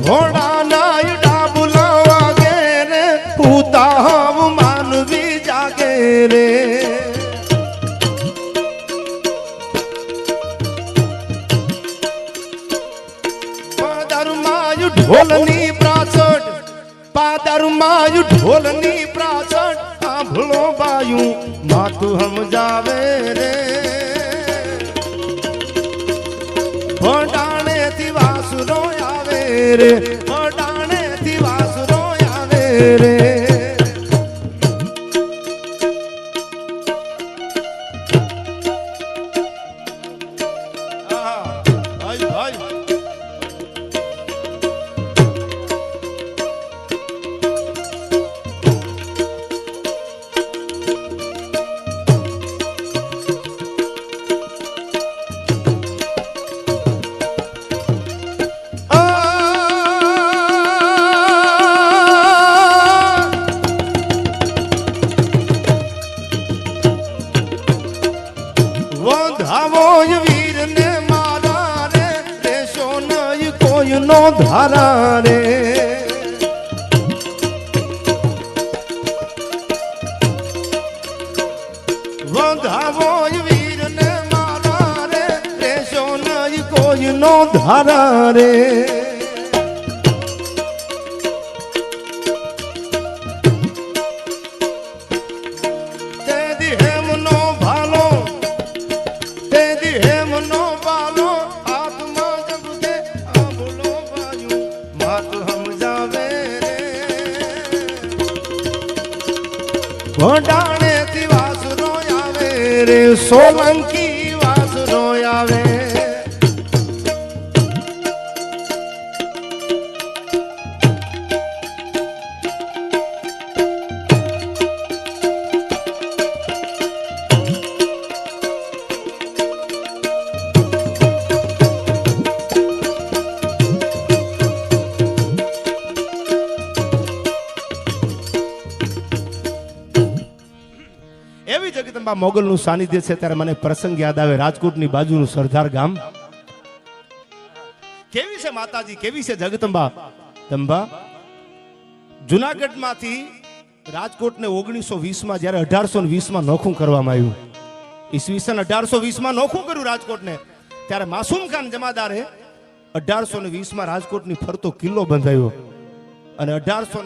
ઘોડાના ડાબુલા વાગે રે રે પૂતાવ માનવી જાગે રે. પાદરમાયુ ઢોલની પ્રાસડ પાદરમાયુ ઢોલની બાયું માતું સમજાવે રે. રે વધાવો વીર ને મારા રે દેશો નહીં કોઈ નો ધારા રે. વધાવો વીર ને મારા રે દેશો નહીં કોઈ નો ધારા રે. રે. ઘોડાણે થી વાસુરો આવે રે સોલંકી એવી જગદંબા મોગલનું સાનિધ્ય છે, ત્યારે મને પ્રસંગ યાદ આવે. રાજકોટની બાજુનું સરદાર ગામ. કેવી છે માતાજી? કેવી છે જગદંબા? દંબા જુનાગઢમાંથી રાજકોટને ઓગણીસો વીસમાં જ્યારે અઢારસો વીસમાં નોખું કરવામાં આવ્યું. ઈસવીસન અઢારસો વીસમાં નોખું કર્યું રાજકોટને. ત્યારે માસુમ ખાન જમાદારે અઢારસો વીસમાં રાજકોટની ફરતો કિલ્લો બંધાયો. અને અઢારસો